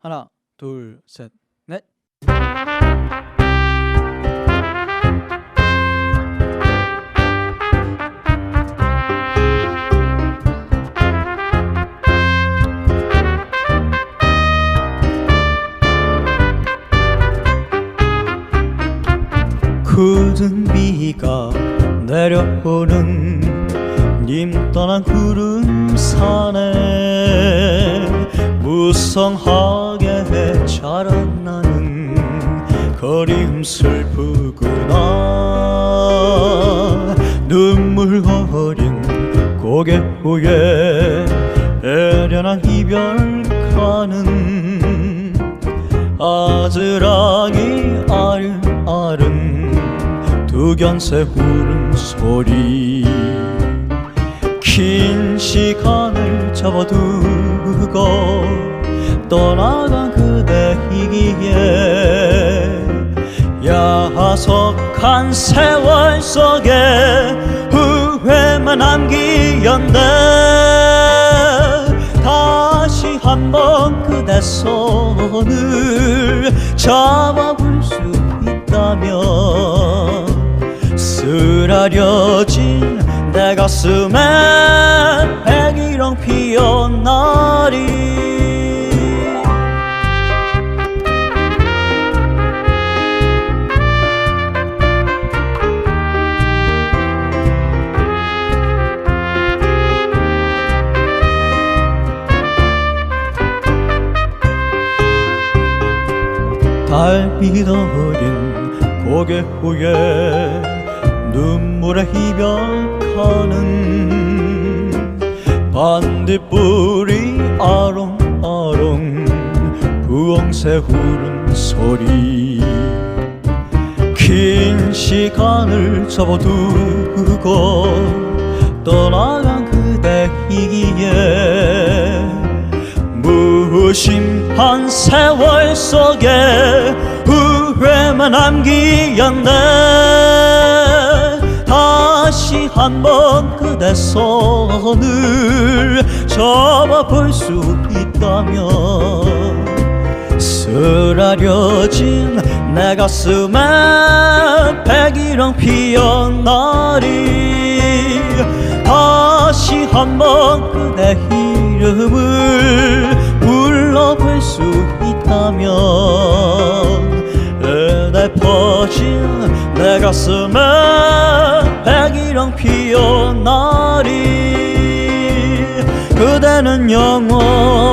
하나, 둘, 셋, 넷. 굳은 비가 내려오는 님 떠난 구름 산에 무성하게 자라나는 그리움 슬프구나. 눈물 어린 고개 후에 애련한 이별 가는 아즈랑이 아른아른 두견새 울음소리. 긴 시간을 접어두고 떠나간 그대이기에 야속한 세월 속에 후회만 남기었네. 다시 한번 그대 손을 잡아볼 수 있다면 쓰라려진 내 가슴에 백일홍 피어나리 달빛 어린 고개 후에 눈물에 이별하는 반딧불이 아롱아롱 부엉새 울음 소리. 긴 시간을 접어두고 떠나간 그대 이기에 무심한 세월 속에 후회만 남기었네 다시 한번 그대 손을 잡아볼 수 있다면 쓰라려진 내 가슴에 백일홍 피어나리 다시 한번 그대 이름을 불러 볼 수 있다면 은혜 퍼진 내 가슴에 백일홍 피어나리 그대는 영원